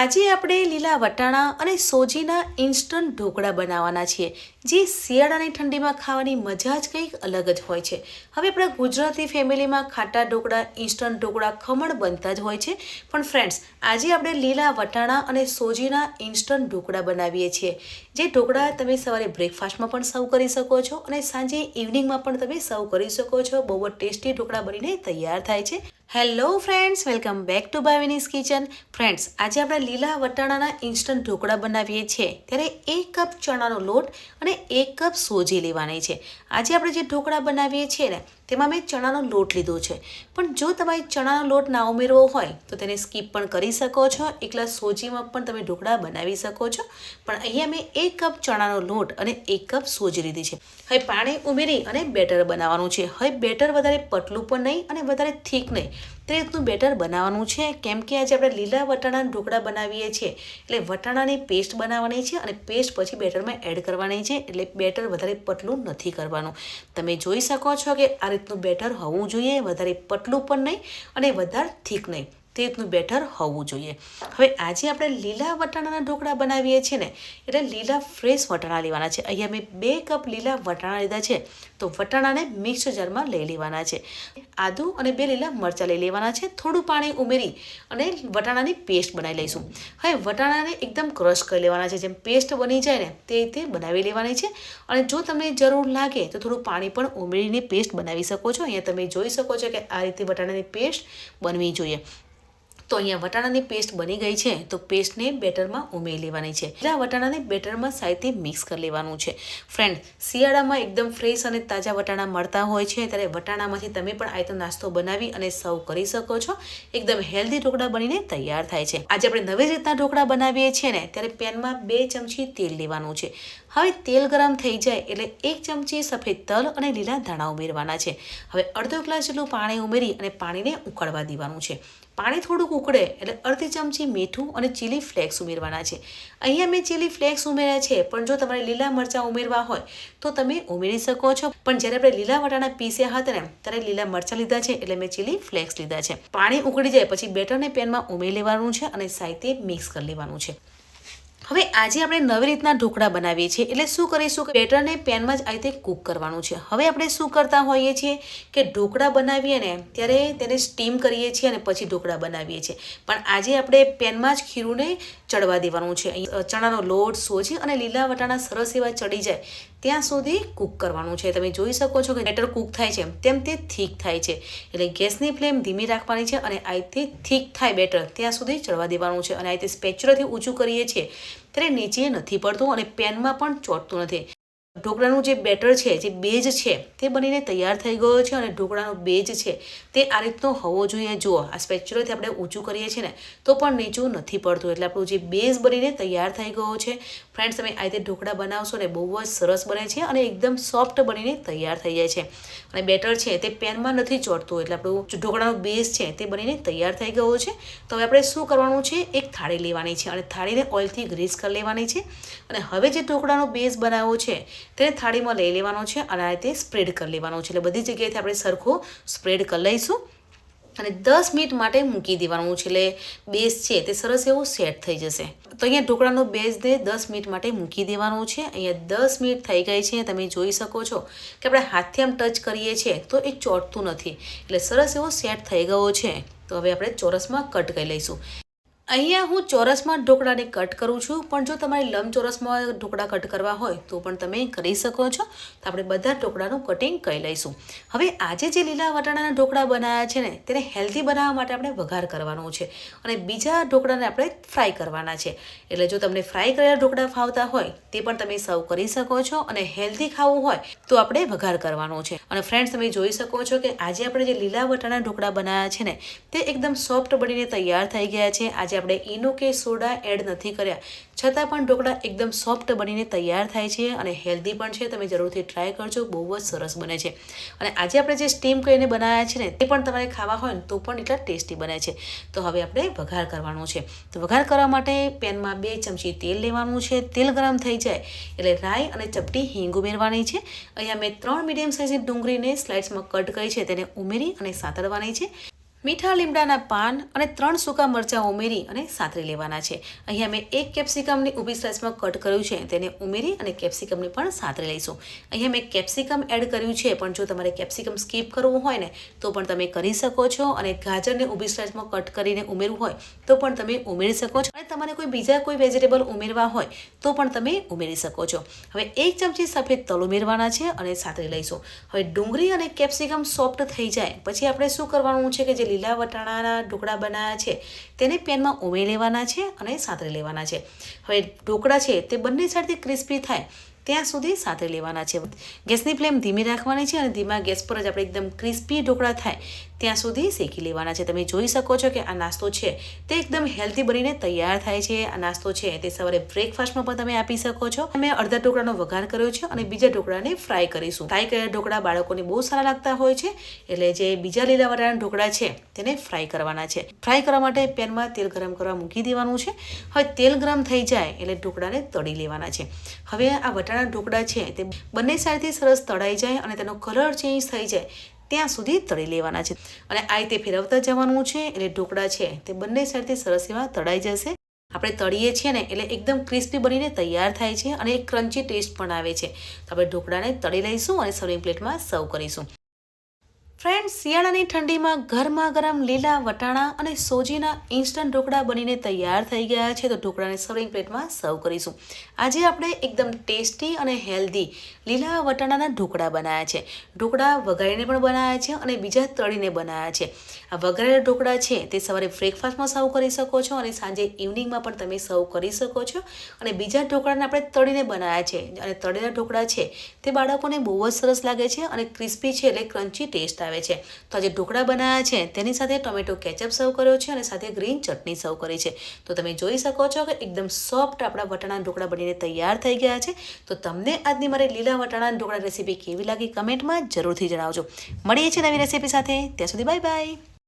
આજે આપણે લીલા વટાણા અને સોજીના ઇન્સ્ટન્ટ ઢોકળા બનાવવાના છીએ, જે શિયાળાની ઠંડીમાં ખાવાની મજા જ કંઈક અલગ જ હોય છે. હવે આપણા ગુજરાતી ફેમિલીમાં ખાટા ઢોકળા ઇન્સ્ટન્ટ ઢોકળા ખમણ બનતા જ હોય છે. પણ ફ્રેન્ડ્સ આજે આપણે લીલા વટાણા અને સોજીના ઇન્સ્ટન્ટ ઢોકળા બનાવીએ છીએ, જે ઢોકળા તમે સવારે બ્રેકફાસ્ટમાં પણ સર્વ કરી શકો છો અને સાંજે ઇવનિંગમાં પણ તમે સર્વ કરી શકો છો. બહુ જ ટેસ્ટી ઢોકળા બનીને તૈયાર થાય છે. Hello friends welcome back to Bhavini's kitchen friends આજે આપણે લીલા વટાણાના ઇન્સ્ટન્ટ ઢોકળા બનાવીએ છીએ. ત્યારે એક કપ ચણાનો લોટ અને એક કપ સોજી લેવાની છે. આજે આપણે જે ઢોકળા બનાવીએ છીએ ને તેમાં મેં ચણાનો લોટ લીધો છે. પણ જો તમારે ચણાનો લોટ ના ઉમેરવો હોય, તો તેને સ્કીપ પણ કરી શકો છો. એકલા સોજીમાં પણ તમે ઢોકળા બનાવી શકો છો. પણ અહીંયા મેં એક કપ ચણાનો લોટ અને એક કપ સોજી લીધી છે. હવે પાણી ઉમેરી અને બેટર બનાવવાનું છે. હવે બેટર વધારે પતલું પણ નહીં અને વધારે થીક નહીં. તે રીતનું બેટર બનાવવાનું છે. કેમ કે આજે આપણે લીલા વટાણાના ઢોકળા બનાવીએ છીએ, એટલે વટાણાની પેસ્ટ બનાવવાની છે અને પેસ્ટ પછી બેટરમાં એડ કરવાની છે, એટલે બેટર વધારે પતલું નથી કરવાનું. તમે જોઈ શકો છો કે આ રીતનું બેટર હોવું જોઈએ, વધારે પતલું પણ નહીં અને વધારે થીક નહીં. તે રીતનું બેટર હોવું જોઈએ. હવે આજે આપણે લીલા વટાણાના ઢોકળા બનાવીએ છીએ ને, એટલે લીલા ફ્રેશ વટાણા લેવાના છે. અહીંયા મેં બે કપ લીલા વટાણા લીધા છે, તો વટાણાને મિક્સ જારમાં લઈ લેવાના છે. આદુ અને બે લીલા મરચાં લઈ લેવાના છે, થોડું પાણી ઉમેરી અને વટાણાની પેસ્ટ બનાવી લઈશું. હવે વટાણાને એકદમ ક્રશ કરી લેવાના છે, જેમ પેસ્ટ બની જાય ને, તે રીતે બનાવી લેવાની છે. અને જો તમને જરૂર લાગે, તો થોડું પાણી પણ ઉમેરીને પેસ્ટ બનાવી શકો છો. અહીંયા તમે જોઈ શકો છો કે આ રીતે વટાણાની પેસ્ટ બનવી જોઈએ. તો અહીંયા વટાણાની પેસ્ટ બની ગઈ છે, તો પેસ્ટને બેટરમાં ઉમેરી લેવાની છે. એટલે આ વટાણાને બેટરમાં સાઈથી મિક્સ કરી લેવાનું છે. ફ્રેન્ડ શિયાળામાં એકદમ ફ્રેશ અને તાજા વટાણા મળતા હોય છે, ત્યારે વટાણામાંથી તમે પણ આઈટમ નાસ્તો બનાવી અને સર્વ કરી શકો છો. એકદમ હેલ્ધી ઢોકળા બનીને તૈયાર થાય છે. આજે આપણે નવી રીતના ઢોકળા બનાવીએ છીએ ને, ત્યારે પેનમાં બે ચમચી તેલ લેવાનું છે. હવે તેલ ગરમ થઈ જાય એટલે એક ચમચી સફેદ તલ અને લીલા ધાણા ઉમેરવાના છે. હવે અડધો ગ્લાસ જેટલું પાણી ઉમેરી અને પાણીને ઉકળવા દેવાનું છે. પાણી થોડુંક ઉકળે એટલે અડધી ચમચી મીઠું અને ચીલી ફ્લેક્સ ઉમેરવાના છે. અહીંયા મેં ચીલી ફ્લેક્સ ઉમેર્યા છે, પણ જો તમારે લીલા મરચાં ઉમેરવા હોય, તો તમે ઉમેરી શકો છો. પણ જ્યારે આપણે લીલા વટાણા પીસ્યા હતા ને, ત્યારે લીલા મરચાં લીધા છે એટલે મેં ચીલી ફ્લેક્સ લીધા છે. પાણી ઉકળી જાય, પછી બેટરને પેનમાં ઉમેરી લેવાનું છે અને સાહિત્ય મિક્સ કરી લેવાનું છે. હવે આજે આપણે નવી રીતના ઢોકળા બનાવીએ છીએ. એટલે શું કરીશું કે બેટરને પેનમાં જ આ રીતે કૂક કરવાનું છે. હવે આપણે શું કરતા હોઈએ છીએ કે ઢોકળા બનાવીએ ને ત્યારે તેને સ્ટીમ કરીએ છીએ અને પછી ઢોકળા બનાવીએ છીએ. પણ આજે આપણે પેનમાં જ ખીરુંને ચડવા દેવાનું છે. ચણાનો લોટ, સોજી અને લીલા વટાણા સરસ એવા ચડી જાય ત્યાં સુધી કૂક કરવાનું છે. તમે જોઈ શકો છો કે બેટર કૂક થાય છે. તેમ તે થીક થાય છે. એટલે ગેસની ફ્લેમ ધીમી રાખવાની છે અને આ રીતે થીક થાય બેટર ત્યાં સુધી ચડવા દેવાનું છે. અને આ રીતે સ્પેચ્યુલાથી ઊંચું કરીએ છીએ ત્યારે નીચે નથી પડતું અને પેનમાં પણ ચોંટતું નથી. ઢોકળાનું જે બેટર છે, જે બેજ છે, તે બનીને તૈયાર થઈ ગયો છે અને ઢોકળાનો બેજ છે, તે આ રીતનો હોવો જોઈએ. જુઓ, આ સ્પેચ્યુલરથી આપણે ઊંચું કરીએ છીએ ને, તો પણ નીચું નથી પડતું. એટલે આપણું જે બેઝ બનીને તૈયાર થઈ ગયો છે ફ્રેન્ડ્સ, તમે આ રીતે ઢોકળા બનાવશો ને બહુ જ સરસ બને છે અને એકદમ સોફ્ટ બનીને તૈયાર થઈ જાય છે. અને બેટર છે તે પેનમાં નથી ચોટતું, એટલે આપણું ઢોકળાનો બેઝ છે તે બનીને તૈયાર થઈ ગયો છે. તો હવે આપણે શું કરવાનું છે? એક થાળી લેવાની છે અને થાળીને ઓઇલથી ગ્રીસ કરી લેવાની છે. અને હવે જે ઢોકળાનો બેઝ બનાવ્યો છે તેને થાળીમાં લઈ લેવાનો છે અને આ રીતે સ્પ્રેડ કરી લેવાનો છે. એટલે બધી જગ્યાએથી આપણે સરખો સ્પ્રેડ કરી લઈશું. અને દસ મિનિટ માટે મૂકી દેવાનું છે એટલે બેઝ છે તે સરસ એવું સેટ થઈ જશે. તો અહીંયા ઢોકળાનો બેઝને દસ મિનિટ માટે મૂકી દેવાનું છે. અહીંયા દસ મિનિટ થઈ ગઈ છે. તમે જોઈ શકો છો કે આપણે હાથથી આમ ટચ કરીએ છીએ તો એ ચોંટતું નથી. એટલે સરસ એવો સેટ થઈ ગયો છે. તો હવે આપણે ચોરસમાં કટ કરી લઈશું. અહીંયા હું ચોરસમાં ઢોકળાને કટ કરું છું, પણ જો તમારે લંબચોરસમાં ઢોકળા કટ કરવા હોય, તો પણ તમે કરી શકો છો. તો આપણે બધા ઢોકળાનું કટિંગ કરી લઈશું. હવે આજે જે લીલા વટાણાના ઢોકળા બનાવ્યા છે ને, તેને હેલ્ધી બનાવવા માટે આપણે વઘાર કરવાનો છે અને બીજા ઢોકળાને આપણે ફ્રાય કરવાના છે. એટલે જો તમને ફ્રાય કરેલા ઢોકળા ફાવતા હોય, તે પણ તમે સર્વ કરી શકો છો અને હેલ્ધી ખાવું હોય, તો આપણે વઘાર કરવાનો છે. અને ફ્રેન્ડ્સ તમે જોઈ શકો છો કે આજે આપણે જે લીલા વટાણા ઢોકળા બનાવ્યા છે ને, તે એકદમ સોફ્ટ બનીને તૈયાર થઈ ગયા છે. આજે આપણે ઈનો કે સોડા એડ નથી કર્યા. છતાં પણ ઢોકળા એકદમ સોફ્ટ બનીને તૈયાર થાય છે અને હેલ્ધી પણ છે. તમે જરૂરથી ટ્રાય કરજો. બહુ જ સરસ બને છે. અને આજે આપણે જે સ્ટીમ કરીને બનાવ્યા છે ને, તે પણ તમારે ખાવા હોય ને તો પણ એટલા ટેસ્ટી બને છે. તો હવે આપણે વઘાર કરવાનો છે. તો વઘાર કરવા માટે પેનમાં બે ચમચી તેલ લેવાનું છે. તેલ ગરમ થઈ જાય એટલે રાઈ અને ચપટી હિંગ ઉમેરવાની છે. અહીંયા મેં ત્રણ મીડિયમ સાઇઝની ડુંગળીને સ્લાઇડ્સમાં કટ કરી છે. તેને ઉમેરી અને સાતડવાની છે. મીઠા લીમડાના પાન અને ત્રણ સૂકા મરચાં ઉમેરી અને સાતરી લેવાના છે. અહીંયા મેં એક કેપ્સિકમની ઊભી સ્લાઇસમાં કટ કર્યું છે. તેને ઉમેરી અને કેપ્સિકમને પણ સાતરી લઈશું. અહીંયા મેં કેપ્સિકમ એડ કર્યું છે, પણ જો તમારે કેપ્સિકમ સ્કીપ કરવું હોય ને, તો પણ તમે કરી શકો છો અને ગાજરને ઊભી સ્લાઇસમાં કટ કરીને ઉમેરવું હોય, તો પણ તમે ઉમેરી શકો છો. અને તમારે કોઈ બીજા કોઈ વેજીટેબલ ઉમેરવા હોય, તો પણ તમે ઉમેરી શકો છો. હવે એક ચમચી સફેદ તલ ઉમેરવાના છે અને સાતરી લઈશું. હવે ડુંગળી અને કેપ્સિકમ સોફ્ટ થઈ જાય, પછી આપણે શું કરવાનું છે કે જે લીલા વટાણાના ઢોકળા બનાવ્યા છે. તેને પેનમાં ઉમેરી લેવાના છે અને સાતરી લેવાના છે. હવે ઢોકળા છે તે બંને સાઈડથી ક્રિસ્પી થાય ત્યાં સુધી સાથે લેવાના છે. ગેસની ફ્લેમ ધીમી રાખવાની છે અને ધીમા ગેસ પર જ આપણે એકદમ ક્રિસ્પી ઢોકળા થાય ત્યાં સુધી શેકી લેવાના છે. તમે જોઈ શકો છો કે આ નાસ્તો છે તે એકદમ હેલ્ધી બનીને તૈયાર થાય છે. આ નાસ્તો છે તે સવારે બ્રેકફાસ્ટમાં પણ તમે આપી શકો છો. મેં અડધા ઢોકળાનો વઘાર કર્યો છે અને બીજા ઢોકળાને ફ્રાય કરીશું. ફ્રાય કરેલા ઢોકળા બાળકોને બહુ સારા લાગતા હોય છે. એટલે જે બીજા લીલા વટાણાના ઢોકળા છે તેને ફ્રાય કરવાના છે. ફ્રાય કરવા માટે પેનમાં તેલ ગરમ કરવા મૂકી દેવાનું છે. હવે તેલ ગરમ થઈ જાય એટલે ઢોકળાને તળી લેવાના છે. હવે આ વટાણા ઢોકળા છે તે બંને સાઈડથી સરસ તળાઈ જાય અને તેનો કલર ચેન્જ થઈ જાય. ત્યાં સુધી તળી લેવાના છે. અને આ રીતે ફેરવતા જવાનું છે, એટલે ઢોકળા છે, તે બંને સાઈડથી સરસ એવા તળાઈ જશે. આપણે તળીએ છીએ ને, એટલે એકદમ ક્રિસ્પી બનીને તૈયાર થાય છે અને એક ક્રન્ચી ટેસ્ટ પણ આવે છે. તો આપણે ઢોકળાને તળી લઈશું અને સર્વિંગ પ્લેટમાં સર્વ કરીશું. ફ્રેન્ડ્સ શિયાળાની ઠંડીમાં ગરમા ગરમ લીલા વટાણા અને સોજીના ઇન્સ્ટન્ટ ઢોકળા બનીને તૈયાર થઈ ગયા છે, તો ઢોકળાને સર્વિંગ પ્લેટમાં સર્વ કરીશું. આજે આપણે એકદમ ટેસ્ટી અને હેલ્ધી લીલા વટાણાના ઢોકળા બનાવ્યા છે. ઢોકળા વઘારીને પણ બનાવ્યા છે અને બીજા તળીને બનાવ્યા છે. આ વઘારેલા ઢોકળા છે તે સવારે બ્રેકફાસ્ટમાં સર્વ કરી શકો છો અને સાંજે ઇવનિંગમાં પણ તમે સર્વ કરી શકો છો. અને બીજા ઢોકળાને આપણે તળીને બનાવ્યા છે. અને તળેલા ઢોકળા છે તે બાળકોને બહુ જ સરસ લાગે છે અને ક્રિસ્પી છે એટલે ક્રન્ચી ટેસ્ટ આવે છે. તો આજે ઢોકળા બનાવ્યા છે, તેની સાથે ટોમેટો કેચઅપ સર્વ કર્યો છે અને સાથે ગ્રીન ચટણી સર્વ કરી છે. તો તમે જોઈ શકો છો કે એકદમ સોફ્ટ આપણા વટાણા ઢોકળા બનીને તૈયાર થઈ ગયા છે. તો તમને આજની મારી લીલા વટાણા ઢોકળા રેસીપી કેવી લાગી કમેન્ટમાં જરૂરથી જણાવજો. મળીએ છીએ નવી રેસીપી સાથે. ત્યાં સુધી બાય બાય